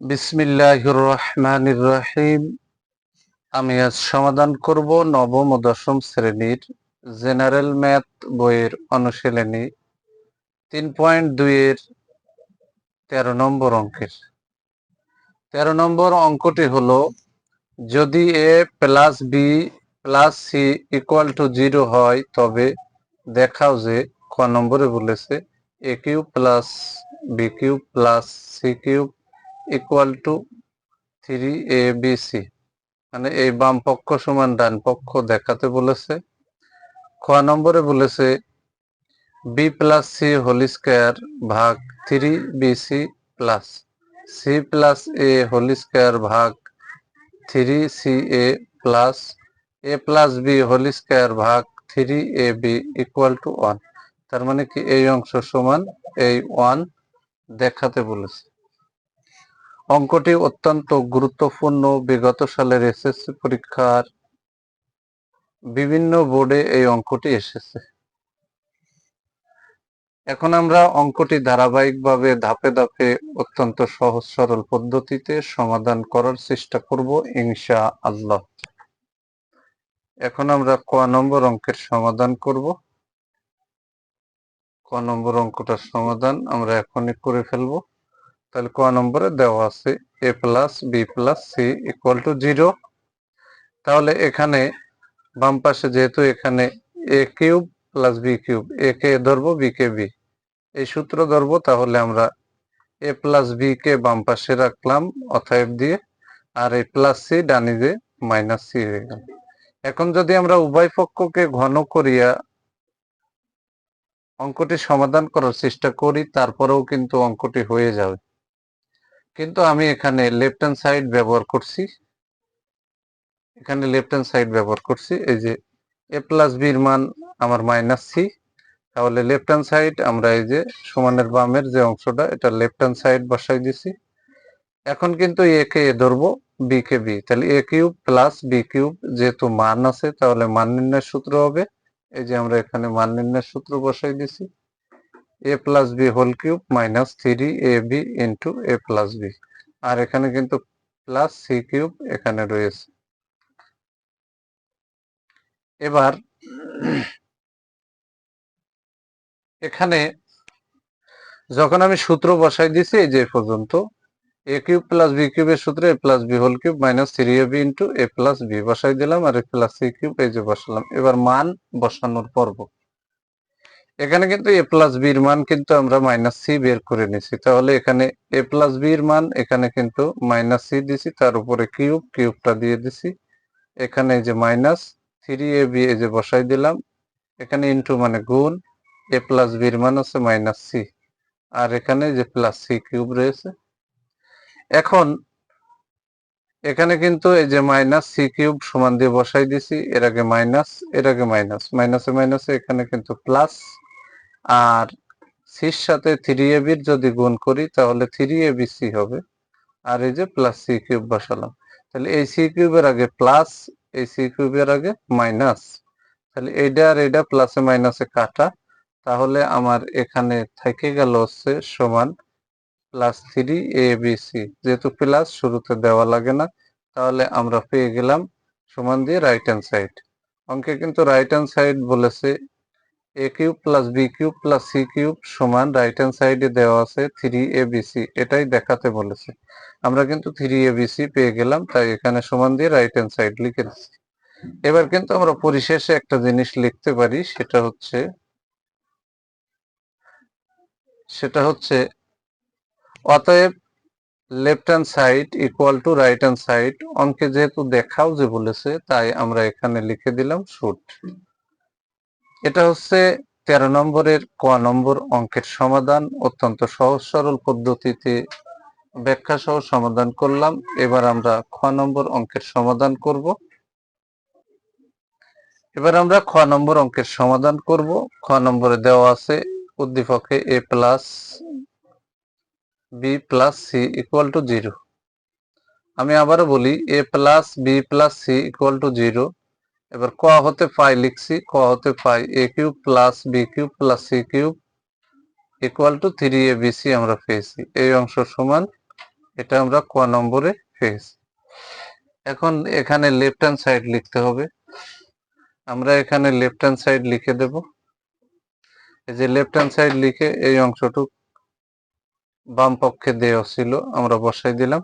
বিসমিল্লাহির রহমানির রহিম আমি আজ সমাধান করব নবম ও দশম শ্রেণির জেনারেল ম্যাথ বইয়ের অনুশীলনী তিন পয়েন্ট দুইয়ের তেরো নম্বর অঙ্কের। তেরো নম্বর অঙ্কটি হলো, যদি A plus B plus C equal to zero হয়, তবে দেখাও যে ক নম্বরে বলেছে, A cube plus B cube plus C cube equal to three A B C মানে এই বাম পক্ষ সমান ডান পক্ষ দেখাতে বলেছে। খ নম্বরে বলেছে B plus C whole square ভাগ three B C plus C plus A whole square ভাগ three C A plus A plus B whole square ভাগ three A B equal to one তার মানে কি এই অংশ সমান এই ওয়ান দেখাতে বলেছে। অঙ্কটি অত্যন্ত গুরুত্বপূর্ণ। বিগত সালের এসএসসি পরীক্ষার বিভিন্ন বোর্ডে এই অঙ্কটি এসেছে। এখন আমরা অঙ্কটি ধারাবাহিকভাবে ধাপে ধাপে অত্যন্ত সহজ সরল পদ্ধতিতে সমাধান করার চেষ্টা করব ইনশা আল্লাহ এখন আমরা ক নম্বর অঙ্কের সমাধান করব। ক নম্বর অঙ্কটার সমাধান আমরা এখনই করে ফেলব। তাহলে ক নম্বরে দেওয়া আছে A plus B plus C equal to zero তাহলে এখানে বাম পাশে যেহেতু এখানে A cube plus B cube A কে ধরবো বি কে বি এই সূত্র ধরবো, তাহলে আমরা এ প্লাস বি কে বাম পাশে রাখলাম, অতএব দিয়ে আর এই প্লাস সি ডানি দিয়ে মাইনাস সি হয়ে গেল। এখন যদি আমরা উভয় পক্ষকে ঘন করিয়া অঙ্কটি সমাধান করার চেষ্টা করি, তারপরেও কিন্তু অঙ্কটি হয়ে যাবে। কিন্তু আমি এখানে লেফট হ্যান্ড সাইড ব্যবহার করছি। এখানে লেফট হ্যান্ড সাইড ব্যবহার করছি। এই যে এ প্লাস বির মান আমার মাইনাস সি তাহলে লেফট হ্যান্ড সাইড আমরা এই যে সমানের বামের যে অংশটা, এটা লেফট হ্যান্ড সাইড বসাই দিছি। এখন কিন্তু এ কে এ ধরবো বি কে বি তাহলে A cube plus B cube যেহেতু মান আছে, তাহলে মান নির্ণয়ের সূত্র হবে। এই যে আমরা এখানে মান নির্ণয়ের সূত্র বসাই দিছি। A plus B whole cube minus three A B into A plus B আর এখানে কিন্তু প্লাস সি কিউব এখানে রয়েছে। এবার এখানে যখন আমি সূত্র বসাই দিছি, এই যে পর্যন্ত এ কিউব প্লাস বি কিউবের সূত্রে A plus B whole cube minus three A B into A plus B বসাই দিলাম, আর এ প্লাস সি কিউব এই যে বসালাম। এবার মান বসানোর পর্ব। এখানে কিন্তু এ প্লাস বির মান কিন্তু আমরা মাইনাস সি বের করে নিছি। তাহলে এখানে এ প্লাস বির মান, এখানে কিন্তু মাইনাস সি দিছি, তার উপরে কিউব কিউবটা দিয়ে দিছি। এখানে যে মাইনাস থ্রি এ বি এই যে বসাই দিলাম। এখানে ইন্টু মানে গুণ এ প্লাস বির মান আছে মাইনাস সি আর এখানে যে প্লাস সি কিউব রয়েছে। এখন, এখানে কিন্তু এই যে মাইনাস সি কিউব সমান দিয়ে বসাই দিছি, এর আগে মাইনাস এর আগে মাইনাস মাইনাসে মাইনাসে এখানে কিন্তু প্লাস আর সির সাথে থ্রি এ বির যদি গুণ করি, তাহলে থ্রি এ বি সি হবে। আর এই যে প্লাস সি কিউব বসালাম। তাহলে এই সি কিউবের আগে প্লাস এই সি কিউবের আগে মাইনাস তাহলে এইটা আর এইটা প্লাসে মাইনাসে কাটা। তাহলে আমার এখানে থেকে গেল হচ্ছে সমান plus three A B C যেহেতু প্লাস শুরুতে দেওয়া লাগে না, তাহলে আমরা পেয়ে গেলাম সমান দিয়ে রাইট হ্যান্ড সাইড অঙ্কে কিন্তু রাইট হ্যান্ড সাইড বলেছে A cube plus B cube plus C cube সমান রাইট হ্যান্ড সাইডে দেওয়া আছে থ্রি এ বি সি এটাই দেখাতে বলেছে। আমরা কিন্তু থ্রি এ বি সি পেয়ে গেলাম, তাই এখানে সমান দিয়ে রাইট হ্যান্ড সাইড লিখে দিচ্ছি। এবার কিন্তু আমরা পরিশেষে একটা জিনিস লিখতে পারি, সেটা হচ্ছে সেটা হচ্ছে, অতএব left hand side equal to right hand side অঙ্কে যেহেতু দেখাও যে বলেছে, তাই আমরা এখানে লিখে দিলাম শুট এটা হচ্ছে তেরো নম্বরের ক নম্বর অঙ্কের সমাধান। অত্যন্ত সহজ, সরল পদ্ধতিতে ব্যাখ্যা সহ সমাধান করলাম। এবার আমরা খ নম্বর অঙ্কের সমাধান করব। এবার আমরা খ নম্বর অঙ্কের সমাধান করব। খ নম্বরে দেওয়া আছে উদ্দীপকে A plus B plus C equal to zero. আমি আবারও বলি, A plus B plus C equal to zero. এবার ক হতে পাই লিখছি, ক হতে পাই A cube plus B cube plus C cube equal to three A B C আমরা পেয়েছি। এই অংশ সমান, এটা আমরা ক নম্বরে পেয়েছি। এখন এখানে লেফট হ্যান্ড সাইড লিখতে হবে। আমরা এখানে লেফট হ্যান্ড সাইড লিখে দেব। এই যে লেফট হ্যান্ড সাইড লিখে এই অংশটুক বাম পক্ষে দেওয়া ছিল, আমরা বসাই দিলাম।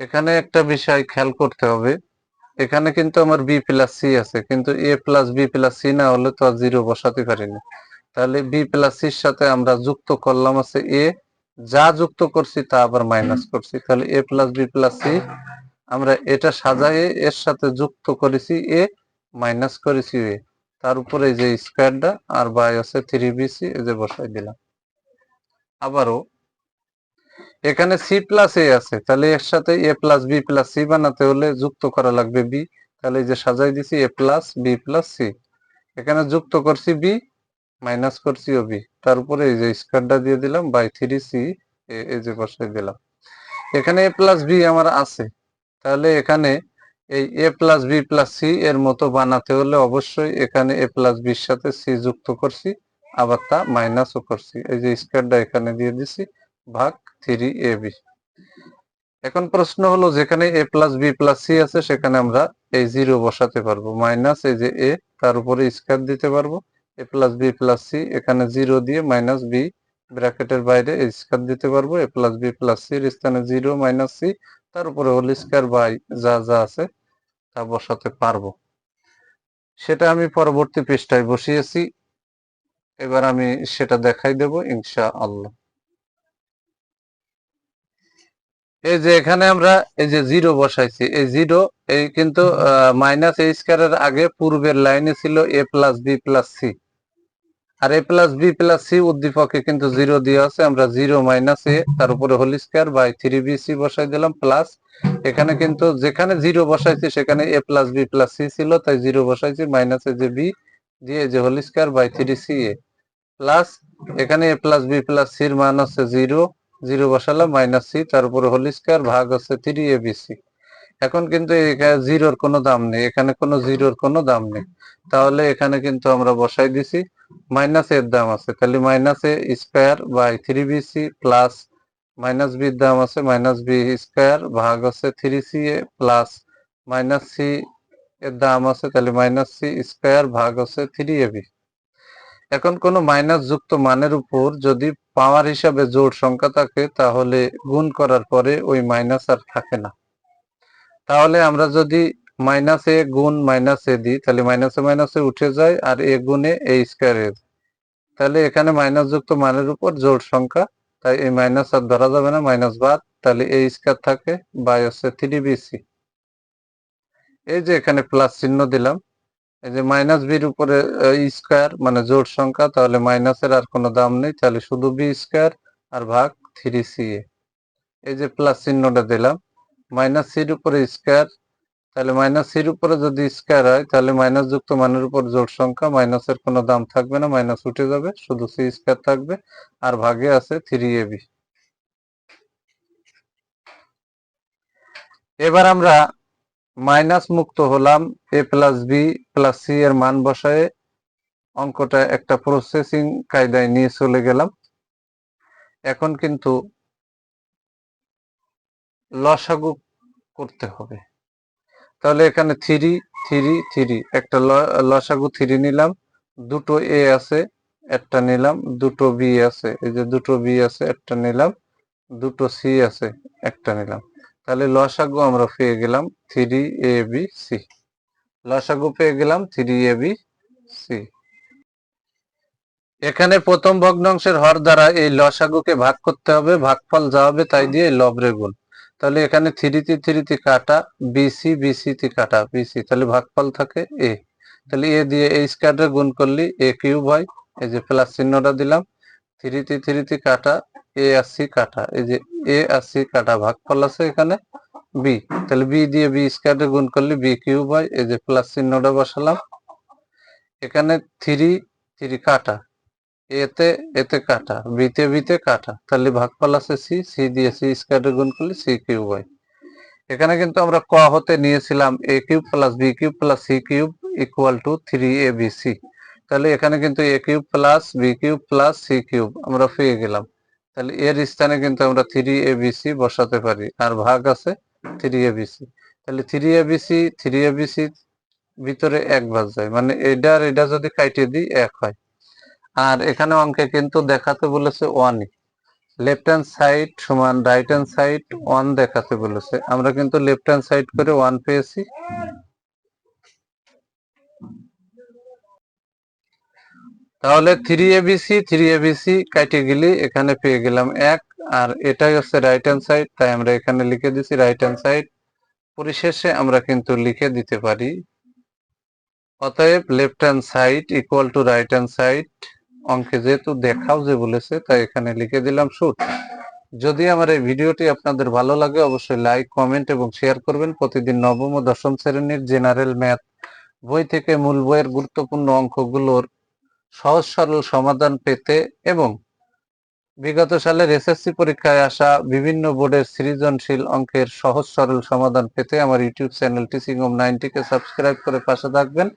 এখানে একটা বিষয় খেয়াল করতে হবে। এখানে কিন্তু আমার বি প্লাস সি আছে, কিন্তু A plus B plus C না হলে তো আর জিরো বসাতে পারিনি। তাহলে বি প্লাস সির সাথে আমরা যুক্ত করলাম আছে এ যা যুক্ত করছি তা আবার মাইনাস করছি। তাহলে A plus B plus C আমরা এটা সাজায়ে এর সাথে যুক্ত করেছি এ মাইনাস করেছি এ তার উপরে যে স্কোয়ারটা আর বাই আছে থ্রি বিসি এই যে বসাই দিলাম। আবারও এখানে সি প্লাস এ আছে, তাহলে এর সাথে A plus B plus C বানাতে হলে যুক্ত করা লাগবে বি তাহলে যে সাজাই দিছি A plus B plus C এখানে যুক্ত করছি বি মাইনাস করছি ও বি তার উপরে এই যে স্কোয়ারটা দিয়ে দিলাম বাই থ্রি সি এই যে বসাই দিলাম। এখানে এ প্লাস বি আমার আছে, তাহলে এখানে এই A plus B plus C এর মতো বানাতে হলে অবশ্যই এখানে এ প্লাস বির সাথে সি যুক্ত করছি, আবার তা মাইনাসও করছি। এই যে স্কোয়ারটা এখানে দিয়ে দিছি ভাগ থ্রি এ বি। এখন প্রশ্ন হলো, যেখানে A plus B plus C আছে, সেখানে আমরা এই জিরো বসাতে পারব। মাইনাস এই যে এ, তার উপরে স্কোয়ার দিতে পারব। A plus B plus C, এখানে জিরো দিয়ে মাইনাস বি ব্র্যাকেটের বাইরে স্কোয়ার দিতে পারব। A plus B plus C সির স্থানে জিরো মাইনাস সি, তার উপরে হোল স্কোয়ার বাই যা যা আছে, তা বসাতে পারব। সেটা আমি পরবর্তী পৃষ্ঠায় বসিয়েছি। এবার আমি সেটা দেখাই দেব ইনশা আল্লাহ এই যে এখানে আমরা এই যে জিরো বসাইছি এই জিরো এই কিন্তু মাইনাস এ স্কোয়ারের আগে পূর্বের লাইনে ছিল A plus B plus C R A plus B plus C উদ্দীপকে কিন্তু জিরো দিয়ে আছে আমরা জিরো মাইনাস এ তার উপরে whole square by three B C বসাই দিলাম প্লাস এখানে কিন্তু যেখানে জিরো বসাইছি সেখানে A plus B plus C ছিল তাই জিরো বসাইছি মাইনাস এ যে বি দিয়ে যে whole square by three C A plus এখানে এ প্লাস বি প্লাস সির মান হচ্ছে জিরো জিরো বসালাম মাইনাস সি তার উপরে হোল স্কোয়ার ভাগ হচ্ছে থ্রি সি এখন কিন্তু জিরোর কোনো দাম নেই, এখানে কোনো জিরোর কোনো দাম নেই। তাহলে এখানে কিন্তু আমরা বসাই দিছি মাইনাস এর দাম আছে তাহলে minus A square by three B C plus minus বির দাম আছে মাইনাস বি স্কোয়ার ভাগ আছে three C A plus minus C এর দাম আছে, তাহলে মাইনাস সি স্কোয়ার ভাগ আছে থ্রি এ বি এখন কোন মাইনাস যুক্ত মানের উপর যদি পাওয়ার হিসাবে জোড় সংখ্যা থাকে, তাহলে গুণ করার পরে ওই মাইনাস আর থাকে না। তাহলে আমরা যদি মাইনাস এ গুণ মাইনাস এ দিই, তাহলে মাইনাসে মাইনাসে উঠে যায় আর এ গুণে এ স্কোয়ারে তাহলে এখানে মাইনাস যুক্ত মানের উপর জোড় সংখ্যা, তাই এই মাইনাস আর ধরা যাবে না, মাইনাস বাদ তাহলে এ স্কোয়ার থাকে বাই হচ্ছে থ্রি বিসি এই যে এখানে প্লাস চিহ্ন দিলাম এই যে মাইনাস বির উপরে স্কোয়ার মানে জোড় সংখ্যা, তাহলে মাইনাসের আর কোনো দাম নেই। তাহলে শুধু বি স্কোয়ার আর ভাগ থ্রি সি এ এই যে প্লাস চিহ্নটা দিলাম। মাইনাস সির উপরে স্কোয়ার তাহলে মাইনাস সির উপরে যদি স্কোয়ার হয়, তাহলে মাইনাস যুক্ত মানের উপর জোড় সংখ্যা মাইনাসের কোনো দাম থাকবে না মাইনাস উঠে যাবে। শুধু সি স্কোয়ার থাকবে, আর ভাগে আছে থ্রি এ বি এবার আমরা মাইনাস মুক্ত হলাম, A plus B plus C এর মান বসায় অঙ্কটা একটা প্রসেসিং কায়দায় নিয়ে চলে গেলাম। এখন কিন্তু লসাগু করতে হবে। তাহলে এখানে থ্রি থ্রি থ্রি একটা লসাগু থ্রি নিলাম, দুটো এ আছে, একটা নিলাম, দুটো বি আছে, এই যে দুটো বি আছে, একটা নিলাম, দুটো সি আছে, একটা নিলাম। তাহলে লসাগু আমরা পেয়ে গেলাম থ্রি এ বি সি লসাগু পেয়ে গেলাম থ্রি এ বি সি এখানে প্রথম ভগ্নাংশের হর দ্বারা এই লসাগুকে ভাগ করতে হবে, ভাগফল যা হবে তাই দিয়ে লবরে গুণ। তাহলে এখানে থ্রিতে থ্রিতে কাটা বিসি বিসিতে কাটা বিসি তাহলে ভাগফল থাকে এ তাহলে এ দিয়ে এই স্কোয়ারে গুণ করলি এ কিউব হয়, এই যে প্লাস চিহ্নটা দিলাম থ্রিতে থ্রিতে কাটা এ আশি কাটা, এই যে এ আশি কাটা ভাগফল আছে এখানে বি তাহলে বি দিয়ে বি স্কোয়ারে গুণ করলে বি কিউব হয়, এই যে প্লাস চিহ্নটা বসালাম। এখানে থ্রি থ্রি কাটা এতে এতে কাটা বিতে বিতে কাটা, তাহলে ভাগফল আছে সি সি দিয়ে সি স্কোয়ারে গুণ করলে সি কিউব হয়। এখানে কিন্তু আমরা ক হতে নিয়েছিলাম A cube plus B cube plus C cube equal to three A B C তাহলে এখানে কিন্তু A cube plus B cube plus C cube আমরা পেয়ে গেলাম। তাহলে এর স্থানে কিন্তু আমরা থ্রি এ বিসি বসাতে পারি। আর ভাগ আছে থ্রি এ বিসি তাহলে three A BC three A BC ভিতরে এক ভাগ যায়। মানে এটা আর এটা যদি কাটিয়ে দিই, এক হয়। আর এখানে অঙ্কে কিন্তু দেখাতে বলেছে ওয়ানই লেফট হ্যান্ড সাইড সমান রাইট হ্যান্ড সাইড ওয়ান দেখাতে বলেছে। আমরা কিন্তু লেফট হ্যান্ড সাইড করে ওয়ান পেয়েছি। তাহলে থ্রি এবিসি থ্রি এবিসি কাটে গেলে এখানে পেয়ে গেলাম এক, আর এটাই হচ্ছে রাইট হ্যান্ড সাইড তাই আমরা এখানে লিখে দিছি রাইট হ্যান্ড সাইড পরিশেষে আমরা কিন্তু লিখে দিতে পারি, অতএব left hand side equal to right hand side অঙ্কে যেহেতু দেখাও যে বলেছে, তাই এখানে লিখে দিলাম শুট যদি আমার এই ভিডিওটি আপনাদের ভালো লাগে, অবশ্যই লাইক কমেন্ট এবং শেয়ার করবেন। প্রতিদিন নবম ও দশম শ্রেণির জেনারেল ম্যাথ বই থেকে মূল বইয়ের গুরুত্বপূর্ণ অঙ্কগুলোর সহজ সরল সমাধান পেতে এবং বিগত সালের এসএসসি পরীক্ষায় আসা বিভিন্ন বোর্ডের সৃজনশীল অঙ্কের সহজ সরল সমাধান পেতে আমার ইউটিউব চ্যানেল টিচিং হোম নাইনটিকে সাবস্ক্রাইব করে পাশে থাকবেন,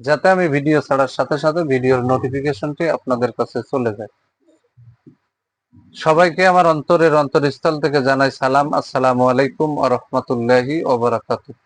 যাতে আমি ভিডিও ছাড়ার সাথে সাথে ভিডিওর নোটিফিকেশনটি আপনাদের কাছে চলে যায়। সবাইকে আমার অন্তরের অন্তরস্থল থেকে জানাই সালাম। আসসালামু আলাইকুম আ রহমতুল্লাহি ওবরাকাতুহ